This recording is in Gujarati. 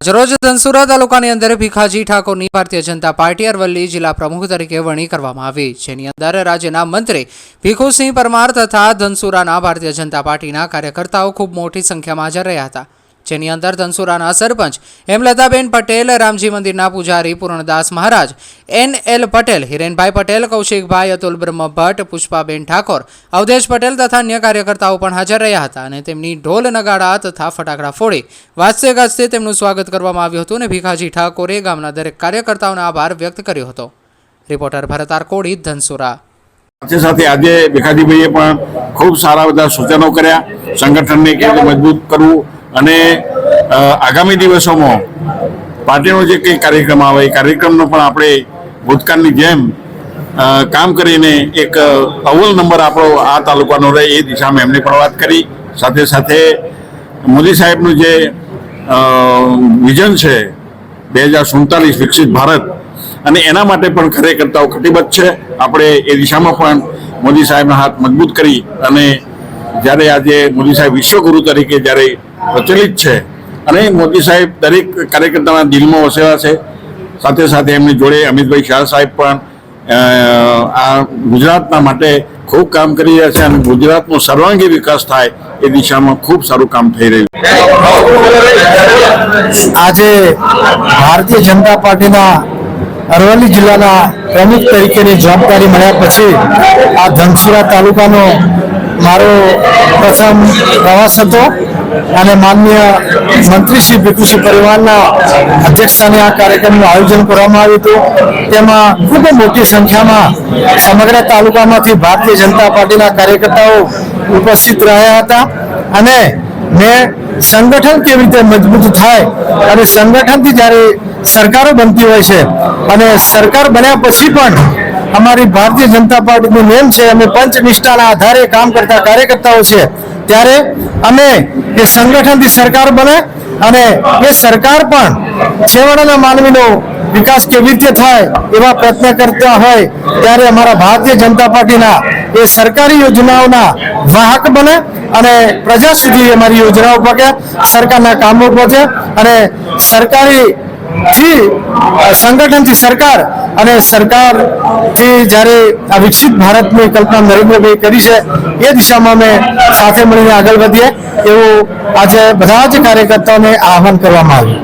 આજરોજ ધનસુરા તાલુકાની અંદર ભીખાજી ઠાકોરની ભારતીય જનતા પાર્ટી અરવલ્લી જિલ્લા પ્રમુખ તરીકે વરણી કરવામાં આવી, જેની અંદર રાજ્યના મંત્રી ભીખુસિંહ પરમાર તથા ધનસુરાના ભારતીય જનતા પાર્ટીના કાર્યકર્તાઓ ખૂબ મોટી સંખ્યામાં હાજર રહ્યા હતા. જેની અંદર ધનસુરાના સરપંચ હેમલતાબેન પટેલ, રામજી મંદિરના પૂજારી પૂર્ણદાસ મહારાજ, એન એલ પટેલ, હિરેનભાઈ પટેલ, કૌશિકભાઈ, અતુલ બ્રહ્મ ભટ્ટ, પુષ્પાબેન ઠાકોર, અવધેશ પટેલ તથા અન્ય કાર્યકર્તાઓ પણ હાજર રહ્યા હતા અને તેમની ઢોલ નગાડા તથા ફટાકડા ફોડી વાજતે ગાજતે તેમનું સ્વાગત કરવામાં આવ્યું હતું અને ભીખાજી ઠાકોરે ગામના દરેક કાર્યકર્તાઓનો આભાર વ્યક્ત કર્યો હતો. રિપોર્ટર ભરત આરકોડી, ધનસુરા. સાથે સાથે આજે ભીખાજીભાઈએ પણ ખૂબ સારા બધા સૂચનો કર્યા. સંગઠનને કેવી મજબૂત કરવું અને આગામી દિવસોમાં પાર્ટીનો જે કંઈ કાર્યક્રમ આવે, એ કાર્યક્રમનો પણ આપણે ભૂતકાળની જેમ કામ કરીને એક અવ્વલ નંબર આપણો આ તાલુકાનો રહે એ દિશામાં એમની પણ વાત કરી. સાથે સાથે મોદી સાહેબનું જે વિઝન છે બે હજાર સુડતાલીસ વિકસિત ભારત, અને એના માટે પણ કાર્યકર્તાઓ કટિબદ્ધ છે. આપણે એ દિશામાં પણ મોદી સાહેબના હાથ મજબૂત કરી અને જ્યારે આજે મોદી સાહેબ વિશ્વગુરુ તરીકે જ્યારે પ્રચલિત છે. અને મોદી સાહેબ દરેક કાર્યકર્તાના દિલમાં વસેલા છે. સાથે સાથે એમની જોડે અમિતભાઈ શાહ સાહેબ પણ આ ગુજરાતના માટે ખૂબ કામ કરી રહ્યા છે અને ગુજરાતનો સર્વાંગી વિકાસ થાય એ દિશામાં ખૂબ સારું કામ થઈ રહ્યું આજે ભારતીય જનતા પાર્ટીના અરવલ્લી જિલ્લાના પ્રમુખ તરીકેની જવાબદારી મળ્યા પછી આ ધનસુરા તાલુકાનો મારો પ્રથમ પ્રવાસ હતો અને માનનીય મંત્રી શ્રી ભીખુસિંહ પરિવારના અધ્યક્ષસ્થાને આ કાર્યક્રમનું આયોજન કરવામાં આવ્યું હતું. તેમાં ખૂબ મોટી સંખ્યામાં સમગ્ર તાલુકામાંથી ભારતીય જનતા પાર્ટીના કાર્યકર્તાઓ ઉપસ્થિત રહ્યા હતા અને મેં સંગઠન કેવી રીતે મજબૂત થાય અને સંગઠનથી જ્યારે સરકારો બનતી હોય છે અને સરકાર બન્યા પછી પણ અમારી ભારતીય જનતા પાર્ટીનું નેમ છે, અમે પંચનિષ્ઠાના આધારે કામ કરતા કાર્યકર્તાઓ છે. ત્યારે અમે એ સંગઠનથી સરકાર બને અને એ સરકાર પણ છેવાડાના માનવીનો વિકાસ કેવી રીતે થાય એવા પ્રયત્ન કરતા હોય, ત્યારે અમારા ભારતીય જનતા પાર્ટીના એ સરકારી યોજનાઓના વાહક બને અને પ્રજા સુધી અમારી યોજનાઓ પહોંચે સરકારના કામો પહોંચે અને સરકારી થી સંગઠનથી સરકાર અને સરકારથી જ્યારે આ વિકસિત ભારતની કલ્પના નરેન્દ્રભાઈ કરી છે, એ દિશામાં અમે સાથે મળીને આગળ વધીએ એવું આજે બધા જ કાર્યકર્તાઓને આહવાન કરવામાં આવ્યું.